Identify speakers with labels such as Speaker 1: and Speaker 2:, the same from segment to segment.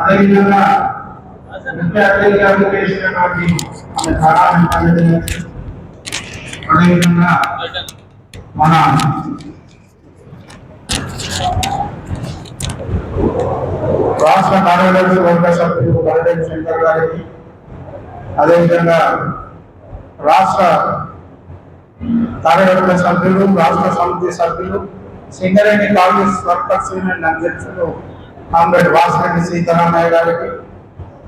Speaker 1: అదేవిధంగా ముఖ్య అతిథిగా చేసినటువంటి అదేవిధంగా మన రాష్ట్ర కార్యదర్శి వర్గ సభ్యులు బలదేవ్ శంకర్ గారికి అదేవిధంగా రాష్ట్ర కార్యవర్గ సభ్యులు రాష్ట్ర సమితి సభ్యులు సింగరేణి కాంగ్రెస్ వర్కర్స్ యూనియన్ అధ్యక్షులు కామ్రేడ్ వాసిరెడ్డి సీతారామయ్య గారికి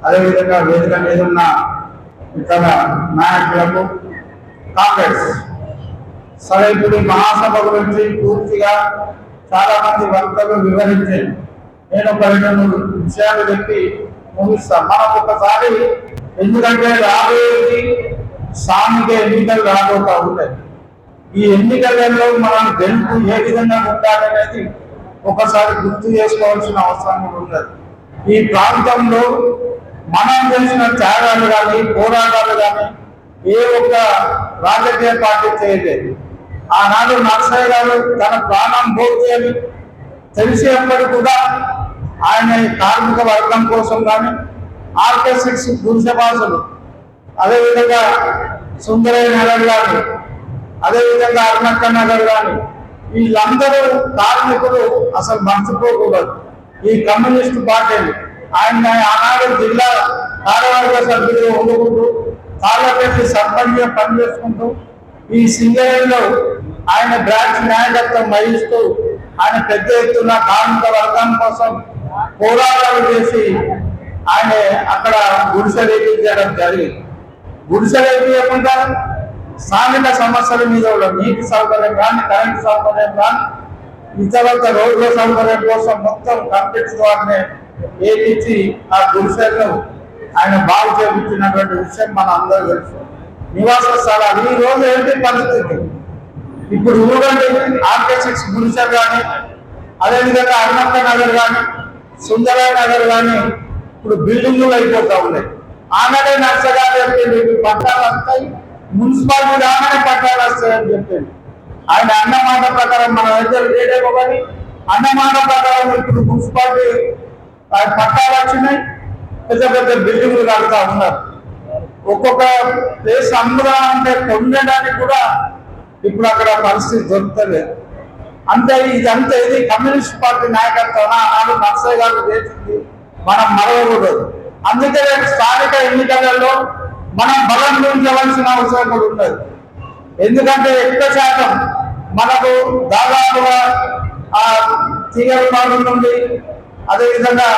Speaker 1: అదేవిధంగా వేదిక మీద ఉన్న ఇతర నాయకులకు కాంగ్రెస్. సరే ఇప్పుడు మహాసభ గురించి పూర్తిగా చాలా మంది వర్తలు వివరించారు నేను ఒక రెండు విషయాలు చెప్పి ముగిస్తాను మనం ఒకసారి ఎందుకంటే రాబోయేది స్థానిక ఎన్నికలు రాబోతా ఉంటాయి. ఈ ఎన్నికలలో మనం గెలుపు ఏ విధంగా ఉండాలనేది ఒకసారి గుర్తు చేసుకోవాల్సిన అవసరం ఉన్నది. ఈ ప్రాంతంలో మనం చేసిన త్యాగాలు కానీ పోరాటాలు కానీ ఏ ఒక్క రాజకీయ పార్టీ చేయలేదు. ఆనాడు నర్సయ్య గారు తన ప్రాణం పోతే అని తెలిసినప్పటికీ కూడా ఆయన కార్మిక వర్గం కోసం కానీ ఆర్కే సిక్స్ గురుసభాసులు అదేవిధంగా సుందరయ్య నగర్ గారు అదేవిధంగా అరుణక్క నగర్ కానీ వీళ్ళందరూ కార్మికులు అసలు మర్చిపోకూడదు. ఈ కమ్యూనిస్ట్ పార్టీ ఆయన ఆనాడు జిల్లా కార్యవర్గ సభ్యులుగా ఉండుకుంటూ తాళ్ళపేట సర్పంచ్గా పనిచేసుకుంటూ ఈ సింగరేణిలో ఆయన బ్రాంచ్ నాయకత్వం వహిస్తూ ఆయన పెద్ద ఎత్తున కార్మిక వర్గం కోసం పోరాటాలు చేసి ఆయన అక్కడ గుడిసె వేయించడం జరిగింది. గుడిసె రేపించకుండా స్థానిక సమస్యల మీద నీటి సౌకర్యం కానీ కరెంటు సౌకర్యం కానీ ఇతరత రోడ్ల సౌకర్యం కోసం మొత్తం కంప్లీట్ ద్వారానే ఏపించి ఆ గుడిసెలను ఆయన బాగు చేపించినటువంటి విషయం మన అందరూ తెలుసు. నివాస స్థలాలు ఈ రోజు ఏంటి పరిస్థితి? ఇప్పుడు చూడండి ఆర్కే సిక్స్ గుడిసెలు కానీ అదేవిధంగా అరుణక్క నగర్ కానీ సుందర నగర్ కానీ ఇప్పుడు బిల్డింగులు అయిపోతా ఉన్నాయి. ఆనాడే నర్సగా చెప్పింది పట్టాలు వస్తాయి మున్సిపాలిటీ రాగానే పట్టాలు వస్తాయని చెప్పాను ఆయన అన్నమాట ప్రకారం మన దగ్గర లేదేమో కానీ అన్నమాట ప్రకారం ఇప్పుడు మున్సిపాలిటీ ఆయన పట్టాలు వచ్చినాయి. పెద్ద పెద్ద బిల్డింగులు కడతా ఉన్నారు. ఒక్కొక్క ప్లేస్ అమ్ముదా అంటే పొందడానికి కూడా ఇప్పుడు అక్కడ పరిస్థితి దొరుకుతలేదు. అంటే ఇదంతా ఇది కమ్యూనిస్ట్ పార్టీ నాయకత్వం. నాడు నర్సయ్య గారు చేసింది. మనం మరవకూడదు. అందుకే రేపు స్థానిక ఎన్నికలలో మనం బలం గురించవలసిన అవసరం కూడా ఉన్నది. ఎందుకంటే ఎక్కువ శాతం మనకు దాదాపుగా ఆ తీగలపాడు నుండి అదేవిధంగా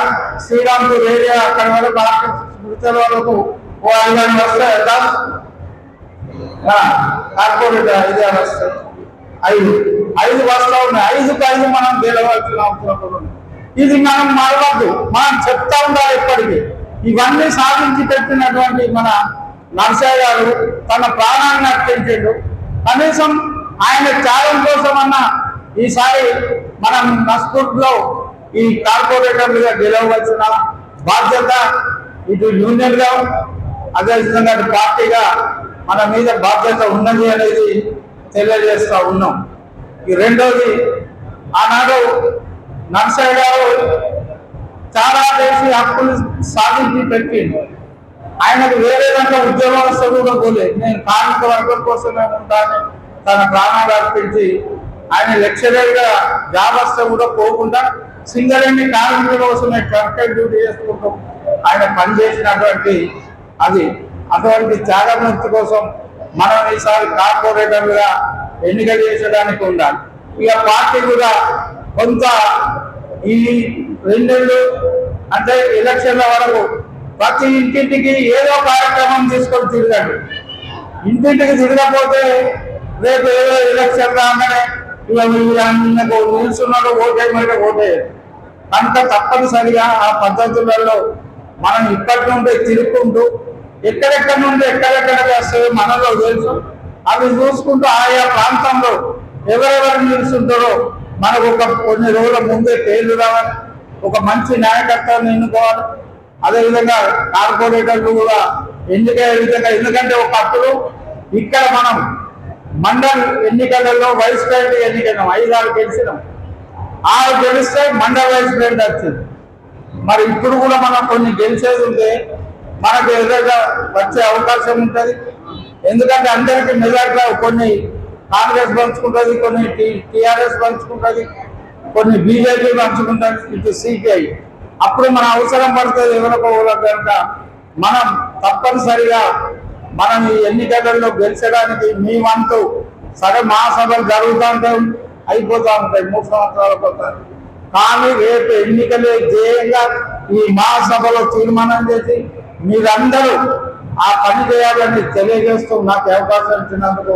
Speaker 1: శ్రీరాంపూర్ ఏరియా అక్కడ వరకు మృతుల వరకు ఓ ఐదు వస్తాయి కదా? కార్పొరేట్ ఐదు ఆరు వస్తాయి. ఐదు. ఐదు వస్తా ఉన్నాయి. ఐదుకు ఐదు మనం గెలవాల్సిన అవసరం కూడా ఉంది. ఇది మనం మరవద్దు. మనం చెప్తా ఉండాలి ఎప్పటికీ ఇవన్నీ సాధించి పెట్టినటువంటి మన నర్సయ్య గారు తన ప్రాణాన్ని అర్పించాడు. కనీసం ఆయన త్యాగం కోసమన్నా ఈసారి మనం నస్పూర్లో ఈ కార్పొరేటర్లుగా గెలవలసిన బాధ్యత ఇటు యూనియన్గా అదేవిధంగా అటు పార్టీగా మన మీద బాధ్యత ఉన్నది అనేది తెలియజేస్తా ఉన్నాం. ఈ రెండోది ఆనాడు నర్సయ్య గారు చాలా చేసి హక్కులు సాధించి పెట్టిండు. ఆయనకు వేరే దాంట్లో ఉద్యోగాల కూడా పోలేదు నేను కార్మిక వర్గం కోసమే ఉంటాను. తన ప్రాణాలు అర్పించి ఆయన లెక్చరర్గా జాబ్ వస్తే కూడా పోకుండా సింగరేణి కార్మికుల కోసమే కరెక్ట్ డ్యూటీ చేసుకుంటూ ఆయన పనిచేసినటువంటి అది అటువంటి త్యాగమూర్తి కోసం మనం ఈసారి కార్పొరేటర్లుగా ఎన్నిక చేసడానికి ఉండాలి. ఇక పార్టీ కూడా కొంత ఈ రెండేళ్ళు అంటే ఎలక్షన్ల వరకు ప్రతి ఇంటింటికి ఏదో కార్యక్రమం తీసుకొని తిరగండి. ఇంటింటికి తిరగకపోతే రేపు ఏదో ఎలక్షన్ రాగానే ఇక వీళ్ళకు నిల్చున్నాడు ఓటే ఓటే. కనుక తప్పనిసరిగా ఆ పద్ధతులలో మనం ఇప్పటి నుండి తిరుగుకుంటూ ఎక్కడెక్కడ నుండి ఎక్కడెక్కడ వస్తాయో మనలో తెలుసు. అవి చూసుకుంటూ ఆయా ప్రాంతంలో ఎవరెవరు నిలుస్తుంటారో మనకు ఒక కొన్ని రోజుల ముందే పేర్లు రావాలి. ఒక మంచి నాయకత్వాన్ని ఎన్నుకోవాలి అదేవిధంగా కార్పొరేటర్లు కూడా ఎన్నికయ్యే విధంగా ఎందుకంటే ఒకప్పుడు ఇక్కడ మనం మండల్ ఎన్నికలలో వైస్ ప్రెసిడెంట్ ఎన్నికైనాం ఐదారు గెలిచినాం. ఆరు గెలిస్తే మండల వైస్ ప్రెసిడెంట్ వచ్చింది. మరి ఇప్పుడు కూడా మనం కొన్ని గెలిచేది ఉంటే మనకు ఎదురుగా వచ్చే అవకాశం ఉంటుంది. ఎందుకంటే అందరికీ మెజార్టీలో కొన్ని కాంగ్రెస్ పంచుకుంటుంది కొన్ని టీఆర్ఎస్ పంచుకుంటుంది కొన్ని బీజేపీ పంచుకుంటుంది ఇటు సిపిఐ. అప్పుడు మన అవసరం పడుతుంది ఎవరికో కనుక మనం తప్పనిసరిగా మనం ఈ ఎన్నికలలో గెలిచడానికి మీ వంతు సరే మహాసభలు జరుగుతూ ఉంటాయి అయిపోతూ ఉంటాయి మూడు సంవత్సరాల కొత్త. కానీ రేపు ఎన్నికలే ధ్యేయంగా ఈ మహాసభలో తీర్మానం చేసి మీరందరూ ఆ పని చేయాలని తెలియజేస్తూ నాకు అవకాశం ఇచ్చినందుకు